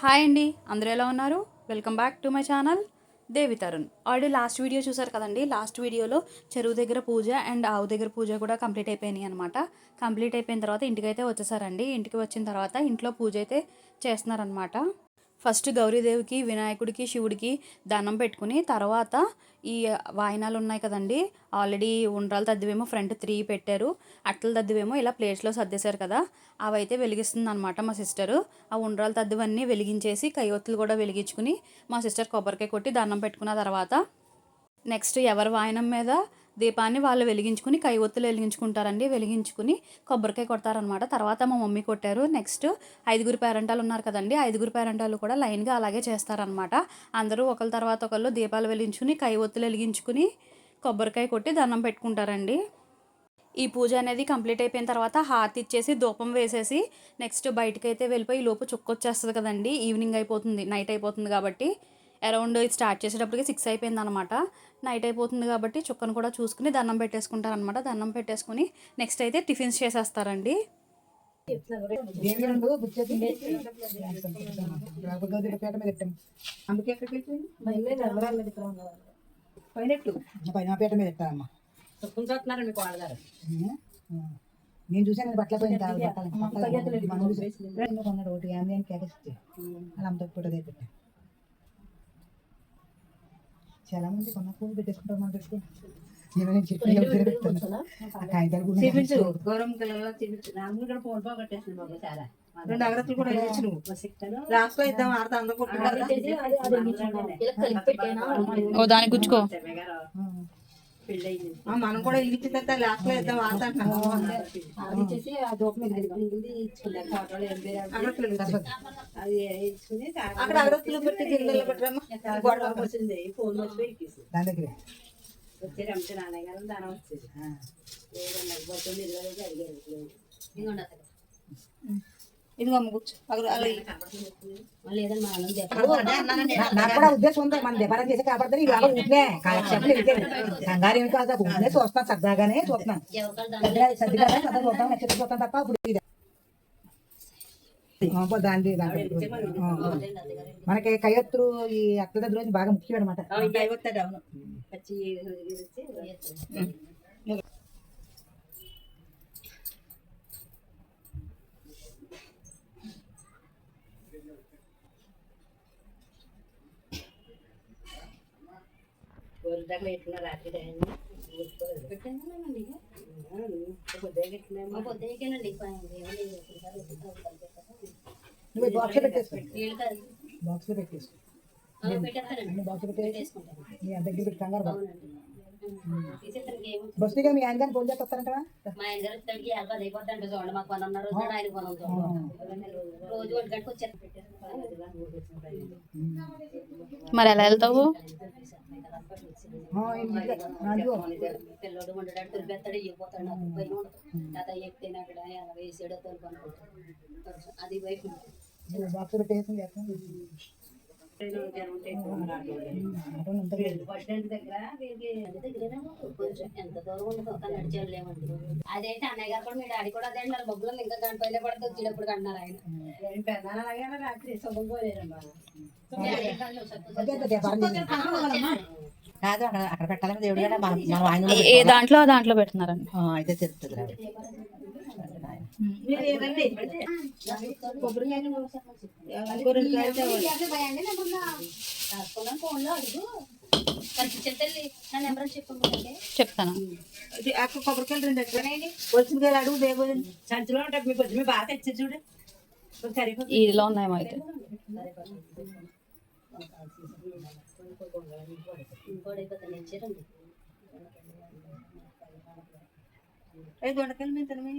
Hi అండి. అందరూ ఎలా ఉన్నారు? Welcome back to my channel Devi Tarun. Already last video చూసారు కదండి? లాస్ట్ వీడియోలో చెరువు దగ్గర పూజ అండ్ ఆవు దగ్గర పూజ కూడా కంప్లీట్ అయిపోయినాయి అనమాట కంప్లీట్ అయిపోయిన తర్వాత ఇంటికైతే వచ్చేసారండి. ఇంటికి వచ్చిన తర్వాత ఇంట్లో పూజ అయితే చేస్తున్నారనమాట ఫస్ట్ గౌరీదేవికి వినాయకుడికి శివుడికి దండం పెట్టుకుని తర్వాత ఈ వాయినాలు ఉన్నాయి కదండి. ఆల్రెడీ ఉండ్రాల తద్దువేమో ఫ్రంట్ త్రీ పెట్టారు. అట్టల దద్దివేమో ఇలా ప్లేట్స్లో సర్దేశారు కదా. అవైతే వెలిగిస్తుంది అనమాట మా సిస్టరు. ఆ ఉండ్రాల తద్దువన్నీ వెలిగించేసి కయ్యొత్తులు కూడా వెలిగించుకుని మా సిస్టర్ కొబ్బరికాయ కొట్టి దండం పెట్టుకున్న తర్వాత నెక్స్ట్ ఎవరి వాయనం మీద దీపాన్ని వాళ్ళు వెలిగించుకుని కై ఒత్తులు వెలిగించుకుంటారండి. వెలిగించుకుని కొబ్బరికాయ కొడతారనమాట తర్వాత మా మమ్మీ కొట్టారు. నెక్స్ట్ ఐదుగురు పేరెంటాలు ఉన్నారు కదండి. ఐదుగురు పేరెంటాలు కూడా లైన్గా అలాగే చేస్తారనమాట అందరూ ఒకరి తర్వాత ఒకళ్ళు దీపాలు వెలిగించుకుని కై ఒత్తులు వెలిగించుకుని కొబ్బరికాయ కొట్టి దండం పెట్టుకుంటారండి. ఈ పూజ అనేది కంప్లీట్ అయిపోయిన తర్వాత హాతి ఇచ్చేసి ధూపం వేసేసి నెక్స్ట్ బయటకైతే అయితే వెళ్ళిపోయి ఈ లోపు చుక్కొచ్చేస్తుంది కదండి. ఈవినింగ్ అయిపోతుంది. నైట్ అయిపోతుంది కాబట్టి అరౌండ్ ఇది స్టార్ట్ చేసేటప్పటికి సిక్స్ అయిపోయింది అనమాట నైట్ అయిపోతుంది కాబట్టి చుక్కను కూడా చూసుకుని దండం పెట్టేసుకుంటారనమాట. దండం పెట్టేసుకుని నెక్స్ట్ అయితే టిఫిన్స్ చేసేస్తారండి. నేను చూసాను బట్టల బట్టలు మనం చూసి కొన్నాడు ఒకటి అలా చాలా మంది కొన్న పూలు పెట్టేసుకుంటారు మనం పెట్టుకుని నేను నేను చెప్పి ఎవరి దగ్గర పెడతాను ఆ కాగితాలు కూడా చూపించు గౌరవం కళలో చూపించు రాములు కూడా ఫోన్ పోగొట్టేసింది మాకు చాలా రెండు అగరత్తులు కూడా వేయచ్చు నువ్వు లాస్ట్లో ఇద్దాం ఆడతా అందరూ కొట్టుకుంటారు ఓ దానికి గుచ్చుకో పెళ్ళయింది. మనం కూడా ఇల్లు ఇచ్చిన తర్వాత లాస్ట్లో ఇద్దాం అది ఇచ్చేసి ఆ దూపం మీద ఇది అది ఇచ్చుకుని అక్కడ అగరత్తులు పెట్టి గిన్నెలో పెట్టరమ్మా గొడవ వచ్చింది ఫోన్ మర్చిపోయి ఎక్కేసి దాని దగ్గర. వచ్చి రమ్మితే నాన్నయ్య గారు దానం వచ్చేది ఏదన్నా బొత్తులు ఇరవై అడిగారు. ఇదిగో అమ్మ కూర్చో. అగరు- అలా ఇయ్యి. మళ్ళీ ఏదన్నా మా ఆనందం నా- నాకు కూడా ఉద్దేశం ఉంది. మన వ్యాపారం చేసి కాపాడతారు ఇవాళ ఉంటున్నా కాలక్షేపలు వెళ్తాను కంగారు ఏమి కాదు ఉంటున్నా చూస్తాను సరదాగానే చూస్తున్నాను సర్దిగా సరదా తప్ప ఇప్పుడు ఇది. దాని మనకి కయ్యొత్తులు ఈ దగ్గర రోజు బాగా ముఖ్యం అనమాట గోరుదాకా నువ్వు బాక్స్లో పెట్టేసుకో. బాక్స్లో పెట్టేసుకో. బాక్స్లో పెట్టేసి నీ దగ్గర పెట్టి కంగారు. బస్సుగా మీ ఆయన ఫోన్ చేసి వస్తారంటవా? మా ఆయన గారు ఇక్కడికి అలవాటు అయిపోతాంట చూడండి మాకు పని ఉన్నారు ఆయన పని రోజు ఒంటి గంటకు వచ్చారు మరి ఎలా వెళ్తావు. పిల్లడు ఉండడానికి తులిపేస్తాడు ఇవ్వపోతాడు నాకు భయం ఉండదు తాత ఎక్కితే వేసాడో అది వైపు. బస్ స్టాండ్ దగ్గర కొంచెం ఎంత దూరం ఉండదు అదేంటి అన్నయ్య గారు కూడా మీ డాడీ కూడా అదే అంటారు బొగ్గులు ఇంకా గంట పైన పడితే వచ్చేటప్పుడు అంటున్నారు ఆయన. పెద్దనాన్న అలాగే రాత్రి శుభం పోలేరమ్మా కాదు అక్కడ అక్కడ పెట్టాలని దేవుడు కదా మనం మనం ఆయన ఏ దాంట్లో ఆ దాంట్లో పెడుతున్నారండి. ఆ, అయితే తెలుస్తుంది చెప్తాను. ఇది అక్కడ కొబ్బరికాయలు రెండు ఎక్కడ వచ్చిన కాయలు అడుగు దేవుడు సంచిలో ఉంటాయి మీ పొద్దు మీ బాగా తెచ్చి చూడు. ఇదిలో ఉన్నాయేమో అయితే. దొండకాయలు మేము తినమే?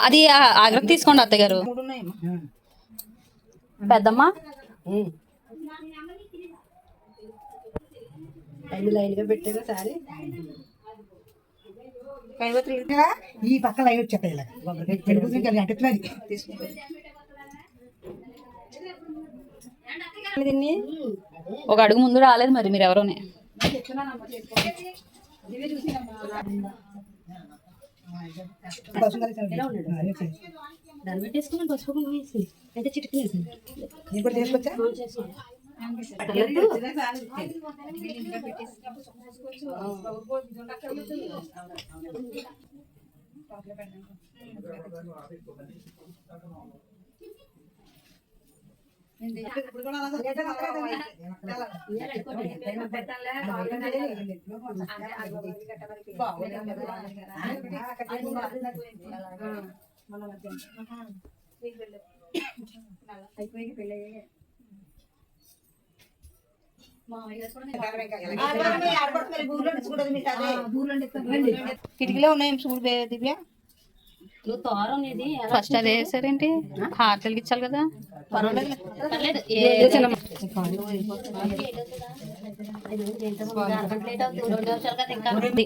అది ఆగ్రహం తీసుకోండి అత్తయ్య గారు పెద్దమ్మ? ఐదు లైన్గా పెట్టారు సారి. ఈ పక్కన లైవ్ వచ్చేస్తాయి ఇలా దీన్ని ఒక అడుగు ముందు రాలేదు మరి మీరు ఎవరోనే. దాన్ని పెట్టేసుకుని పసుపు అయితే నేను కూడా తీసుకొచ్చా అయిపోయింది పెళ్ళి కిటికీలో ఉన్నాయి చూడు దివ్య? ఫస్ట్ అదే వేసారేంటి? హార్ ఇచ్చాలి కదా. పర్వాలేదు.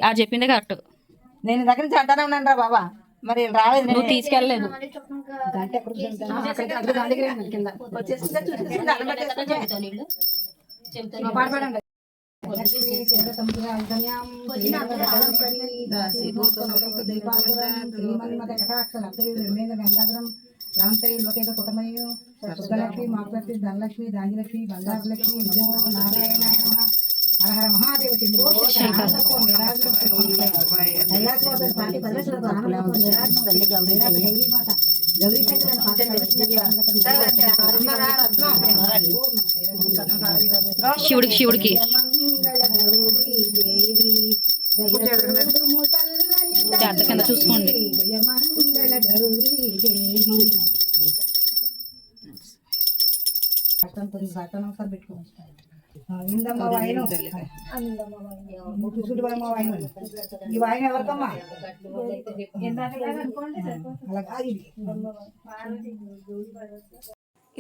ఆ చెప్పిందే కరెక్ట్. నేను దగ్గర నుంచి అంటానే ఉన్నాను రా బాబా. మరి రాలేదు నువ్వు తీసుకెళ్ళలేదు. అన్నం పెట్టేసుకుంటే. చెబుతావు నీళ్ళు చెబుతాను లక్ష్మి మాపలక్ష్మి ధనలక్ష్మి ధాన్యలక్ష్మి బంగారలక్ష్మి నమో నారాయణాయ నమః. హర హర మహాదేవ చంద్ర శివుడికి శివుడికి జాగ్రత్త కింద చూసుకోండి. ఇందమ్మ వాయను చూడమ్మా వాయను ఈ వాయన ఎవరికమ్మా అలాగా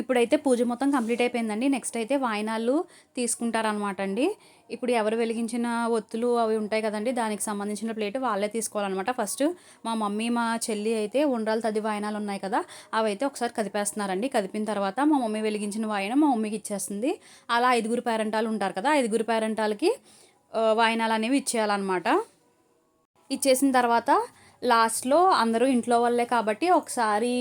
ఇప్పుడైతే పూజ మొత్తం కంప్లీట్ అయిపోయిందండి. నెక్స్ట్ అయితే వాయినాలు తీసుకుంటారనమాట అండి ఇప్పుడు ఎవరు వెలిగించిన ఒత్తులు అవి ఉంటాయి కదండి దానికి సంబంధించిన ప్లేట్ వాళ్ళే తీసుకోవాలన్నమాట. ఫస్ట్ మా మమ్మీ మా చెల్లి అయితే ఉండ్రాలు తది వాయినాలు ఉన్నాయి కదా అవి అయితే ఒకసారి కదిపేస్తున్నారండి. కదిపిన తర్వాత మా మమ్మీ వెలిగించిన వాయన మా మమ్మీకి ఇచ్చేస్తుంది. అలా ఐదుగురు పేరెంటాలు ఉంటారు కదా ఐదుగురు పేరెంటాలకి వాయినాలు అనేవి ఇచ్చేయాలన్నమాట. ఇచ్చేసిన తర్వాత లాస్ట్లో అందరూ ఇంట్లో వాళ్ళే కాబట్టి ఒకసారి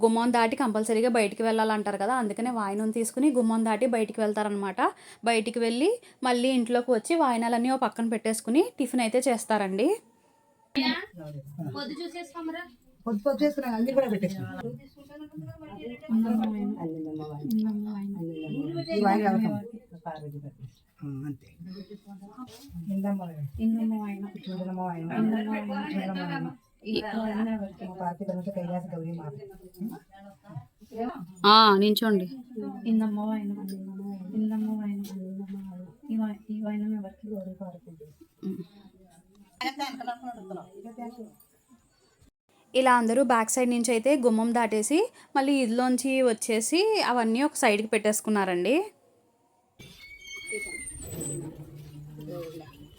గుమ్మం దాటి కంపల్సరీగా బయటికి వెళ్ళాలంటారు కదా అందుకనే వాయినం తీసుకుని గుమ్మం దాటి బయటికి వెళ్తారనమాట బయటికి వెళ్ళి మళ్ళీ ఇంట్లోకి వచ్చి వాయినాలన్నీ ఓ పక్కన పెట్టేసుకుని టిఫిన్ అయితే చేస్తారండి. పొద్దు చూసేసుకోమరా పొద్దు పొద్దు చేసుకున్నాను అన్ని కూడా అంతే నించోండి. ఇలా అందరూ బ్యాక్ సైడ్ నుంచి అయితే గుమ్మం దాటేసి మళ్ళీ ఇదిలోంచి వచ్చేసి అవన్నీ ఒక సైడ్కి పెట్టేసుకున్నారండి.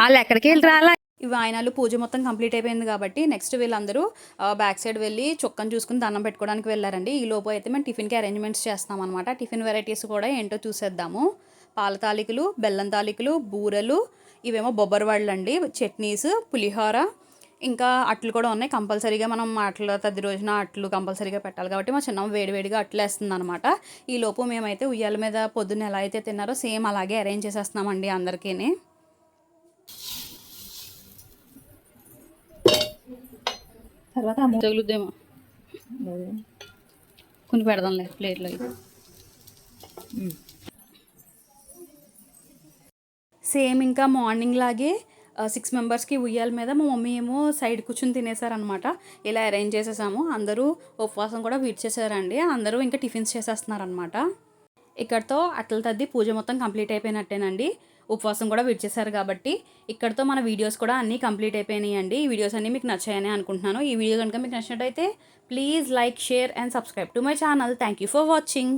వాళ్ళు ఎక్కడికి వెళ్ళి రాలా? ఇవి వాయనాలు పూజ మొత్తం కంప్లీట్ అయిపోయింది కాబట్టి నెక్స్ట్ వీళ్ళందరూ బ్యాక్ సైడ్ వెళ్ళి చొక్కను చూసుకుని దండం పెట్టుకోవడానికి వెళ్ళారండి. ఈ లోపు అయితే మేము టిఫిన్కి అరేంజ్మెంట్స్ చేస్తాం అనమాట టిఫిన్ వెరైటీస్ కూడా ఏంటో చూసేద్దాము. పాల తాలికలు బెల్లం తాలికలు బూరెలు ఇవేమో బొబ్బరి వాళ్ళు అండి చట్నీస్ పులిహోర ఇంకా అట్లు కూడా ఉన్నాయి. కంపల్సరీగా మనం అట్లు తది రోజున అట్లు కంపల్సరీగా పెట్టాలి కాబట్టి మా చిన్నమ్మ వేడివేడిగా అట్లు వేస్తుంది అనమాట ఈ లోపు మేమైతే ఉయ్యాల మీద పొద్దున్న ఎలా అయితే తిన్నారో సేమ్ అలాగే అరేంజ్ చేసేస్తున్నామండి అందరికీ తర్వాత తగులుద్దేమో. కొన్ని పెడదాంలే ప్లేట్లో సేమ్ ఇంకా మార్నింగ్ లాగే సిక్స్ మెంబర్స్కి ఉయ్యాల మీద మా మమ్మీ ఏమో సైడ్ కూర్చుని తినేసారనమాట ఇలా అరేంజ్ చేసేసాము. అందరూ ఉపవాసం కూడా విడిచేసారండి అందరూ ఇంకా టిఫిన్స్ చేసేస్తున్నారనమాట ఇక్కడతో అట్ల తద్ది పూజ మొత్తం కంప్లీట్ అయిపోయినట్టేనండి. ఉపవాసం కూడా విడిచేశారు కాబట్టి ఇక్కడతో మన వీడియోస్ కూడా అన్నీ కంప్లీట్ అయిపోయినాయి అండి ఈ వీడియోస్ అన్నీ మీకు నచ్చాయని అనుకుంటున్నాను. ఈ వీడియో కనుక మీకు నచ్చినట్టయితే please like share and subscribe to my channel. Thank you for watching.